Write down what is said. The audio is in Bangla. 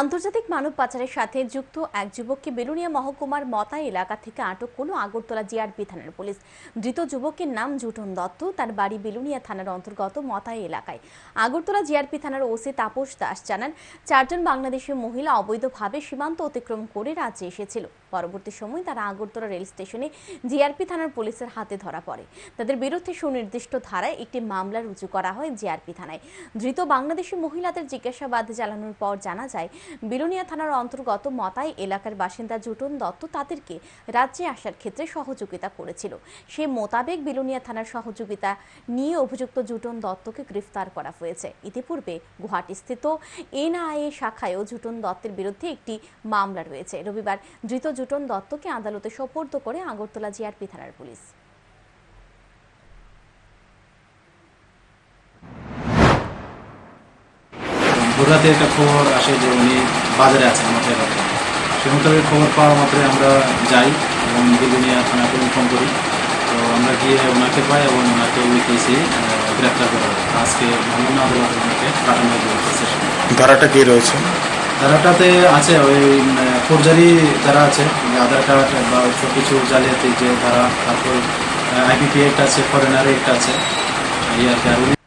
আন্তর্জাতিক মানব পাচারের সাথে যুক্ত এক যুবককে বেলুনিয়া মহকুমার মতা এলাকা থেকে আটক করল আগরতলা জিআরপি থানার পুলিশ। ধৃত যুবকের নাম জুটন দত্ত, তার বাড়ি বেলুনিয়া থানার অন্তর্গত মতাই এলাকায়। আগরতলা জিআরপি থানার ওসি তাপস দাস জানান, চারজন বাংলাদেশি মহিলা অবৈধভাবে সীমান্ত অতিক্রম করে রাজ্যে এসেছিল। পরবর্তী সময় তারা আগরতলা রেল স্টেশনে জিআরপি থানার পুলিশের হাতে ধরা পড়ে। তাদের বিরুদ্ধে সুনির্দিষ্ট ধারায় একটি মামলা রুজু করা হয় জিআরপি থানায়। ধৃত বাংলাদেশি মহিলাদের জিজ্ঞাসাবাদ চালানোর পর জানা যায় বিলোনিয়া থানার অন্তর্গত মতাই এলাকার বাসিন্দা জুটন দত্ত তাদেরকে রাজ্যে আসার ক্ষেত্রে সহযোগিতা করেছিল। সে মোতাবেক বিলোনিয়া থানার সহযোগিতা নিয়ে অভিযুক্ত জুটন দত্তকে গ্রেফতার করা হয়েছে। ইতিপূর্বে গুয়াহাটিস্থিত এনআইএ শাখায়ও জুটন দত্তের বিরুদ্ধে একটি মামলা রয়েছে। রবিবার ধৃত জুটন দত্তকে আদালতে সোপর্দ করে আগরতলা জিআরপি থানার পুলিশ। ভোররাতে একটা খবর আসে যে উনি বাজারে আছেন মাথায় রাতে। সে খবর পাওয়া মাত্রই আমরা যাই এবং বিলুনিয়া থানাকে ইনফর্ম করি। তো আমরা গিয়ে ওনাকে পাই এবং ওনাকে ওই কেসে গ্রেপ্তার করা হয়। আজকে ভাঙনা আদালতে ওনাকে পাঠানো হয় সেশন ধারাটা কি রয়েছে? ধারাটাতে আছে ওই ফৌজদারি যারা আছে আধার কার্ড বা সব কিছু জালিয়াতি যে ধারা তারপর আইপিপি একটা আছে ফরেনার একটা আছে এই আর কি। আর উনি